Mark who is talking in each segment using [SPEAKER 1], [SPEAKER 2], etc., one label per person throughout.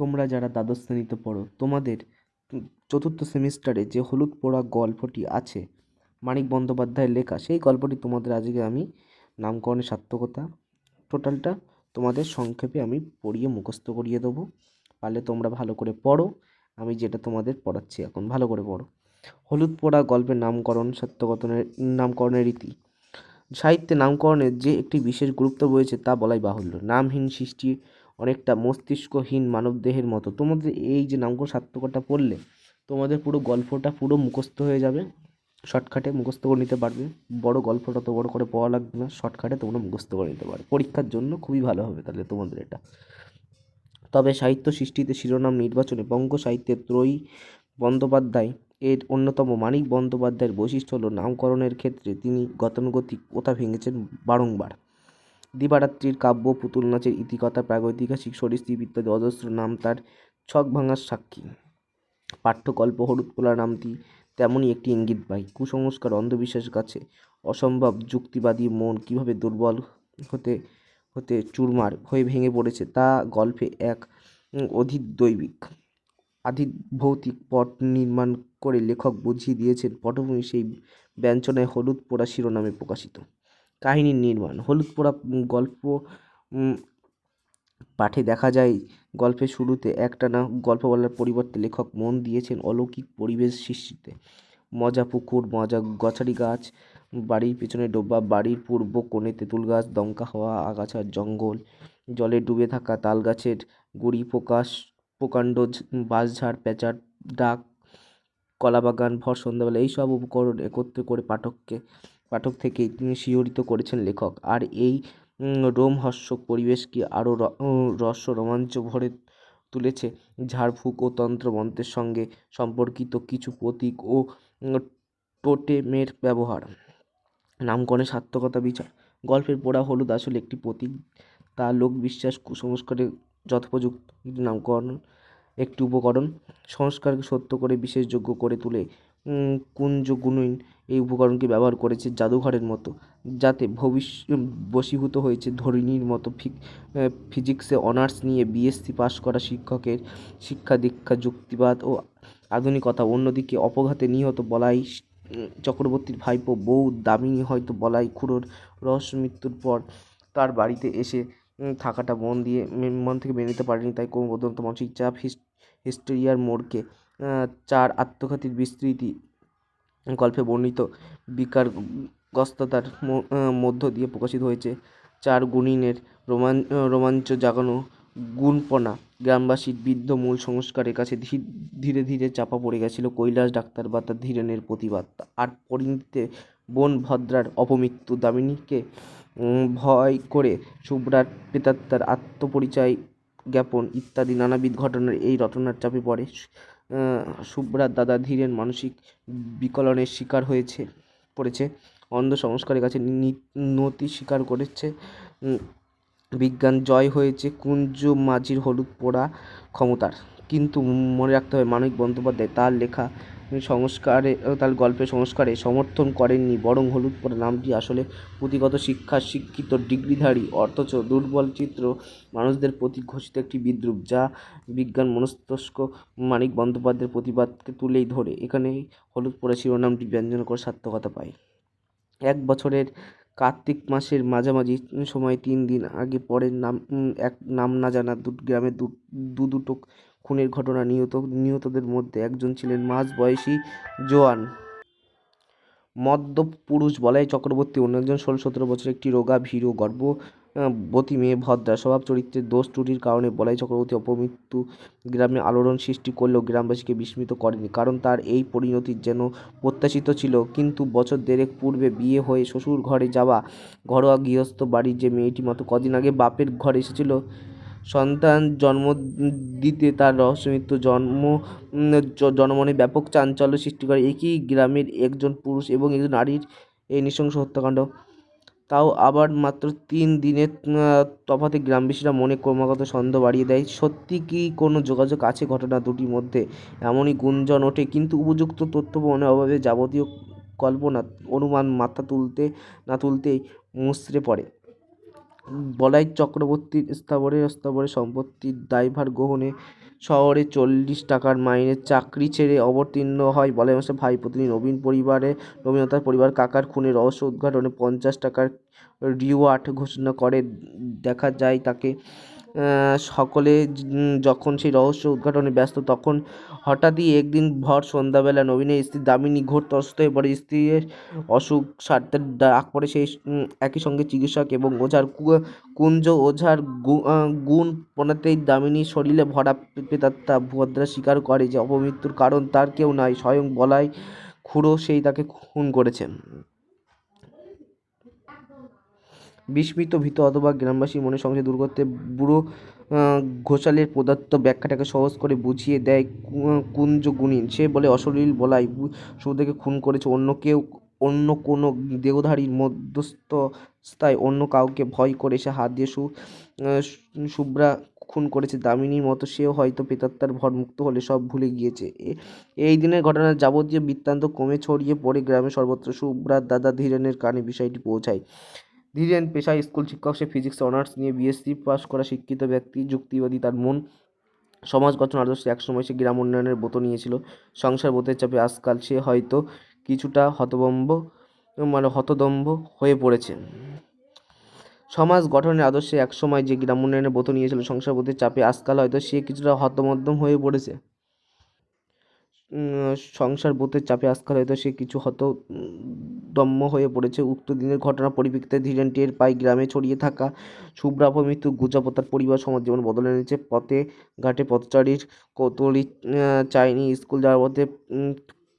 [SPEAKER 1] তোমরা যারা দ্বাদশ শ্রেণীতে পড়ো, তোমাদের চতুর্থ সেমিস্টারে যে হলুদ পোড়া গল্পটি আছে, মানিক বন্দ্যোপাধ্যায়ের লেখা, সেই গল্পটি তোমাদের আজকে আমি নামকরণের সার্থকতা, টোটালটা তোমাদের সংক্ষেপে আমি পড়িয়ে মুখস্থ করিয়ে দেবো। পারলে তোমরা ভালো করে পড়ো, আমি যেটা তোমাদের পড়াচ্ছি এখন, ভালো করে পড়ো। হলুদ পোড়া গল্পের নামকরণ সত্যকথনের নামকরণের রীতি। সাহিত্যে নামকরণের যে একটি বিশেষ গুরুত্ব রয়েছে তা বলাই বাহুল্য। নামহীন সৃষ্টি অনেকটা মস্তিষ্কহীন মানবদেহের মতো। তোমাদের এই যে নামকরণ সার্থকতা পড়লে, তোমাদের পুরো গল্পটা পুরো মুখস্থ হয়ে যাবে। শর্টকাটে মুখস্থ করে নিতে পারবে। বড় গল্পটা তো বড় করে পড়া লাগবে না। শর্টকাটে তোমরা মুখস্থ করে নিতে পারবে পরীক্ষার জন্য খুবই ভালো হবে তাহলে তোমাদের এটা। তবে সাহিত্য সৃষ্টিতে শিরোনাম, নির্বাচনে বঙ্গ সাহিত্যের ত্রয়ী বন্দ্যোপাধ্যায় এর অন্যতম মানিক বন্দ্যোপাধ্যায়ের বৈশিষ্ট্য হলো নামকরণের ক্ষেত্রে তিনি গতানুগতিক কথা ভেঙেছেন বারংবার। দিবারাত্রির কাব্য, পুতুল নাচের ইতিকথা, প্রাগৈতিহাসিক সরীসৃপ ইত্যাদি অজস্র নাম তার ছক ভাঙার সাক্ষী। পাঠ্যকল্প পোলা নামটি তেমনই একটি ইঙ্গিত ইঙ্গিতবাহী কুসংস্কার অন্ধবিশ্বাস কাছে অসম্ভব যুক্তিবাদী মন কীভাবে দুর্বল হতে হতে চুরমার হয়ে ভেঙে পড়েছে তা গল্পে এক অধিক দৈবিক অধিদৈবিক আধিভৌতিক পট নির্মাণ করে লেখক বুঝিয়ে দিয়েছেন। পটভূমি সেই ব্যঞ্জনায় হলুদ পোড়া শিরোনামে প্রকাশিত। কাহিনীর নির্মাণ। হলুদ পোড়া গল্প পাঠে দেখা যায়, গল্পের শুরুতে একটানা গল্প বলার পরিবর্তে লেখক মন দিয়েছেন অলৌকিক পরিবেশ সৃষ্টিতে। মজা পুকুর, মজা গছারি গাছ, বাড়ির পেছনে ডোবা, বাড়ির পূর্ব কোণে তেঁতুল গাছ, দমকা হওয়া, আগাছার জঙ্গল, জলে ডুবে থাকা তাল গাছের গুড়ি প্রকাশ প্রকাণ্ড বাঁশঝাড়, প্যাঁচার ডাক, কলাবাগান, ভর সন্ধ্যাবেলা, এইসব উপকরণ একত্রে করে পাঠককে পাঠক থেকে শিহরিত করেছেন লেখক। আর এই রোমহর্ষক পরিবেশকে আরও রস রোমাঞ্চ ভরে তুলেছে? ঝাড়ফুঁক ও তন্ত্রমন্ত্রের সঙ্গে সম্পর্কিত কিছু প্রতীক ও টোটেমের ব্যবহার। নামকরণের সার্থকতা বিচার। গল্পের পোড়া হলুদ আসলে একটি প্রতীক, তা লোক বিশ্বাস কুসংস্কারে যথোপযুক্ত নামকরণ একটি উপকরণ সংস্কারকে সত্য করে বিশেষযোগ্য করে তুলে কুঞ্জ গুণইন এই উপকরণকে ব্যবহার করেছে জাদুঘরের মতো, যাতে ভবিষ্য, বশীভূত হয়েছে ধরিনীর মতো ফিক ফিজিক্সে অনার্স নিয়ে বিএসসি পাশ করা শিক্ষকের শিক্ষা দীক্ষা, যুক্তিবাদ ও আধুনিকতা অন্যদিকে অপঘাতে নিহত বলাই চক্রবর্তীর ভাইপো বউ দামিনী হয়তো বলাই খুড়োর রহস্য মৃত্যুর পর তার বাড়িতে এসে থাকাটা মন দিয়ে মন থেকে মেনে নিতে পারেনি, তাই ক্রমবর্ধমান মানসিক চাপ, হিস- হিস্টেরিয়ার মোড়কে চার আত্মঘাতীর বিস্তৃতি গল্পে বর্ণিত। বিকারগ্রস্ততার মধ্য দিয়ে প্রকাশিত হয়েছে। চার গুণিনের রোমান রোমাঞ্চ জাগানো গুণপনা। গ্রামবাসীর বৃদ্ধ মূল সংস্কারের কাছে ধীরে ধীরে চাপা পড়ে গেছিল কৈলাস ডাক্তার বা তার ধীরেনের প্রতিবাদ। আর পরিণতিতে বোন ভদ্রার অপমৃত্যু দামিনীকে ভয় করে শুভ্রার প্রেতাত্মার আত্মপরিচয় জ্ঞাপন ইত্যাদি নানাবিধ ঘটনার এই রটনার চাপে পড়ে। শুভ্রার দাদা ধীরেন মানসিক বিকলনের শিকার হয়েছে, পড়েছে। অন্ধ সংস্কারের কাছে নতি স্বীকার করেছে। বিজ্ঞান জয় হয়েছে কুঞ্জ মাঝির হলুদ পোড়া ক্ষমতার। কিন্তু মনে রাখতে হবে মানিক বন্দ্যোপাধ্যায় তার লেখা সংস্কারে তার গল্পের সংস্কারে সমর্থন করেননি, বরং হলুদ পোড়া নামটি আসলে পুঁথিগত শিক্ষা, শিক্ষিত ডিগ্রিধারী, অথচ দুর্বল চিত্র মানুষদের প্রতি ঘোষিত একটি বিদ্রুপ, যা বিজ্ঞান মনস্তস্ক মানিক বন্দ্যোপাধ্যায়ের প্রতিবাদকে তুলেই ধরে। এখানে হলুদ পোড়া শিরোনামটি ব্যঞ্জন করে সার্থকতা পায়। এক বছরের কার্তিক মাসের মাঝামাঝি সময় তিন দিন আগে পরের নাম এক নাম না জানা দু গ্রামে দু দু, দুটো খুনের ঘটনা নিহত, নিহতদের মধ্যে একজন ছিলেন মাঝ বয়সী জোয়ান। মদ্যপ পুরুষ বলাই চক্রবর্তী অন্য একজন ষোলো সতেরো বছর একটি রোগা, ভীরু গর্ভবতী মেয়ে, ভদ্রা। স্বভাব চরিত্রের দোষ ত্রুটির কারণে বলাই চক্রবর্তী অপমৃত্যু গ্রামে আলোড়ন সৃষ্টি করলেও গ্রামবাসীকে বিস্মিত করেনি, কারণ তার এই পরিণতি যেন প্রত্যাশিত ছিল। কিন্তু বছর দেড়েক পূর্বে বিয়ে হয়ে শ্বশুর ঘরে যাওয়া ঘরোয়া গৃহস্থ বাড়ির যে মেয়েটি মতো কদিন আগে বাপের ঘরে এসেছিল সন্তান জন্ম দিতে তার রহস্য মৃত্যু, জন্ম জনমনে ব্যাপক চাঞ্চল্য সৃষ্টি করে। একই গ্রামের একজন পুরুষ এবং একজন নারীর এই নৃশংস হত্যাকাণ্ড। তাও আবার মাত্র তিন দিনের তফাতে গ্রামবাসীরা মনে ক্রমাগত সন্দেহ বাড়িয়ে দেয়, সত্যি কি কোনো যোগাযোগ আছে ঘটনা দুটির মধ্যে? এমনই গুঞ্জন ওঠে, কিন্তু উপযুক্ত তথ্য প্রমাণের অভাবে যাবতীয় কল্পনা, অনুমান মাথা তুলতে, না তুলতেই মুচড়ে পড়ে। বলাই চক্রবর্তীর স্থাবরে স্থাবরে সম্পত্তির দায়ভার গ্রহণে শহরে চল্লিশ টাকার মাইনে চাকরি ছেড়ে অবতীর্ণ হয় বলাই মাসে ভাইপোতনি নবীন পরিবারে নবীনতার পরিবার কাকার খুনের রহস্য উদ্ঘাটনে পঞ্চাশ টাকার রিওয়ার্ড ঘোষণা করে। দেখা যায় তাকে সকলে যখন সেই রহস্য উদ্ঘাটনে ব্যস্ত, তখন হঠাৎই একদিন ভর সন্ধ্যাবেলা নবীনের স্ত্রী দামিনী ঘোর অসুস্থ হয়ে পড়ে। স্ত্রীর অসুখ সারতে ডাক পড়ে সেই একই সঙ্গে চিকিৎসক এবং ওঝার কুঞ্জ ওঝার গুণ পনাতেই দামিনীর শরীরে ভরা পে- প্রেতাত্মা ভদ্রা স্বীকার করে যে অপমৃত্যুর কারণ তার কেউ নাই, স্বয়ং বলাই খুড়ো সেই তাকে খুন করেছে বিস্মিত ভীত অথবা গ্রামবাসীর মনে সংশয় দূর করতে বুড়ো ঘোষালের প্রদত্ত ব্যাখ্যাটাকে সহজ করে বুঝিয়ে দেয় কুঞ্জ গুণিন সে বলে, অশলীল বলাই সুদেকে খুন করেছে অন্য কেউ, অন্য কোনো দেহধারীর মধ্যস্থতায় অন্য কাউকে ভয় করে সে হাত দিয়ে সু শুভ্রা খুন করেছে। দামিনীর মতো সেও হয়তো প্রেতাত্মার ভর মুক্ত হলে সব ভুলে গিয়েছে। এই দিনের ঘটনার যাবতীয় বৃত্তান্ত কমে ছড়িয়ে পড়ে গ্রামে সর্বত্র। শুভ্রার দাদা ধীরেনের কানে বিষয়টি পৌঁছায়। ধীরেন পেশায় স্কুল শিক্ষক, সে ফিজিক্স অনার্স নিয়ে বিএসসি পাস করা শিক্ষিত ব্যক্তি, যুক্তিবাদী তার মন। সমাজ গঠন আদর্শে একসময় সে গ্রাম উন্নয়নের ব্রত নিয়েছিল। সংসার ব্রতের চাপে আজকাল সে হয়তো কিছুটা হতবম্ব মানে হতদম্ব হয়ে পড়েছে। সমাজ গঠনের আদর্শে একসময় যে গ্রাম উন্নয়নের ব্রত নিয়েছিল, সংসার ব্রতের চাপে আজকাল হয়তো সে কিছুটা হতমধ্যম হয়ে পড়েছে। সংসার ব্রতের চাপে আজকাল হয়তো সে কিছু হত দম্য হয়ে পড়েছে। উক্ত দিনের ঘটনার পরিপ্রেক্ষিতে ধীরেন টের পাই গ্রামে ছড়িয়ে থাকা শুভ্রা মৃত্যু গুজবতার পরিবার সমাজ জীবন বদলে এনেছে। পথে ঘাটে পথচারীর কৌতূহলী চাইনি স্কুল যাওয়ার উম,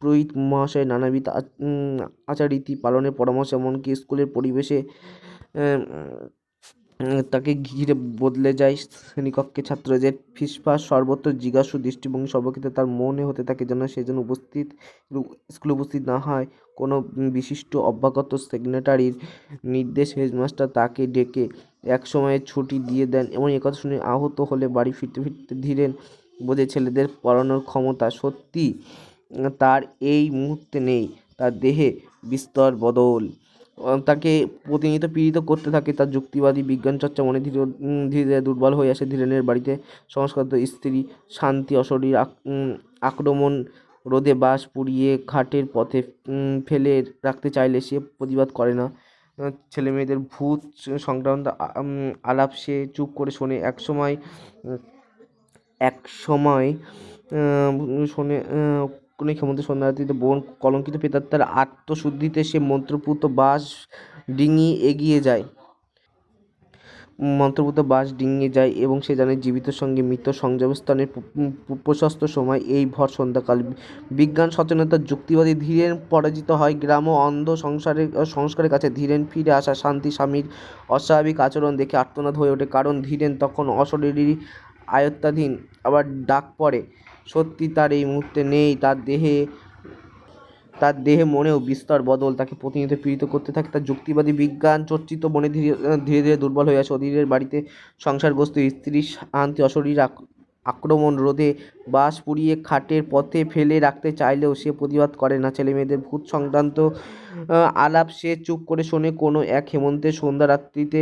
[SPEAKER 1] পুরোহিত মহাশয় নানাবিধ আচারীতি পালনের পরামর্শ এমনকি স্কুলের পরিবেশে তাকে ঘিরে বদলে যায় শ্রেণীকক্ষে ছাত্রদের ফিসফাস সর্বত্র জিজ্ঞাসু দৃষ্টিভঙ্গি সর্বক্ষেত্রে তার মনে হতে থাকে যেন সেজন্য উপস্থিত স্কুলে উপস্থিত না হয়। কোনো বিশিষ্ট অভ্যাগত সেক্রেটারির নির্দেশ হেডমাস্টার তাকে ডেকে এক সময়ে ছুটি দিয়ে দেন। এবং একথা শুনে আহত হলে বাড়ি ফিরতে ফিরতে ধীরেন বোঝে ছেলেদের পড়ানোর ক্ষমতা সত্যি তার এই মুহূর্তে নেই, তার দেহে বিস্তর বদল। তাকে প্রতিনিয়ত পীড়িত করতে থাকে তার যুক্তিবাদী বিজ্ঞান চর্চা। মনে ধীরে ধীরে দুর্বল হয়ে আসে ধীরেনের বাড়িতে সংস্কৃত স্ত্রী শান্তি অশরীর আক- আক্রমণ রোদে বাঁশ পুড়িয়ে ঘাটের পথে ফেলে রাখতে চাইলে সে প্রতিবাদ করে না। ছেলে মেয়েদের ভূত সংক্রান্ত আলাপ সে চুপ করে শোনে। এক সময় এক সময় শোনে কোনো ক্ষমতা সন্ধ্যারাত্রিতে বোন কলঙ্কিত প্রেতাত্মার আত্মশুদ্ধিতে সে মন্ত্রপুত বাস ডিঙিয়ে এগিয়ে যায়। মন্ত্রপুত বাস ডিঙিয়ে যায় এবং সে জানে জীবিত সঙ্গে মৃত সংযোগস্থানের প্রশস্ত সময় এই ভর সন্ধ্যাকাল। বিজ্ঞান সচেতনতার যুক্তিবাদী ধীরেন পরাজিত হয় গ্রাম ও অন্ধ সংসারের সংস্কারের কাছে। ধীরেন ফিরে আসা শান্তি স্বামীর অস্বাভাবিক আচরণ দেখে আর্তনাদ হয়ে ওঠে কারণ ধীরেন তখন অশরীরী আয়ত্তাধীন, আবার ডাক পড়ে। সত্যি তার এই মুহূর্তে নেই, তার দেহে তার দেহে মনেও বিস্তর বদল, তাকে প্রতিনিয়ত পীড়িত করতে থাকে, তার যুক্তিবাদী বিজ্ঞান, চর্চিত মনে ধীরে ধীরে ধীরে দুর্বল হয়ে আসে, অধীরের বাড়িতে সংসারগ্রস্ত স্ত্রী, শান্তি, অশরীর আক- আক্রমণ রোধে বাস পুড়িয়ে খাটের পথে ফেলে রাখতে চাইলেও সে প্রতিবাদ করে না। ছেলে মেয়েদের ভূত সংক্রান্ত আলাপ সে চুপ করে শোনে। কোনো এক হেমন্তের সন্ধ্যা রাত্রিতে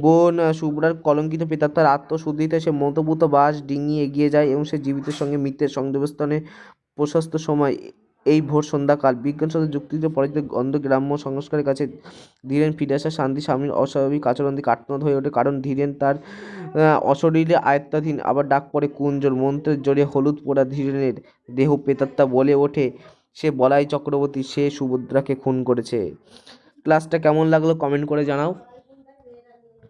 [SPEAKER 1] বোন শুভ্রার কলঙ্কিত পিতাত্মার আত্মশুদ্ধিতে সে মন্তভূত বাস ডিঙিয়ে এগিয়ে যায় এবং সে জীবিতের সঙ্গে মৃত্যের সংযোগস্থানে প্রশস্ত সময় এই ভোর সন্ধ্যাকাল বিজ্ঞান সাথে যুক্তিতে পরাজিত অন্ধ গ্রাম্য সংস্কারের কাছে ধীরেন ফিরে আসা শান্তি স্বামীর অস্বাভাবিক আচরণ দিকে আত্মনাদ হয়ে ওঠে। কারণ ধীরেন তার অশরীরে আয়ত্তাধীন, আবার ডাক পড়ে কুঞ্জর, মন্ত্রের জোরে হলুদ পোড়া ধীরেনের দেহ প্রেতাত্মা বলে ওঠে সে বলাই চক্রবর্তী, সে সুভদ্রাকে খুন করেছে। ক্লাসটা কেমন লাগল কমেন্ট করে জানাও।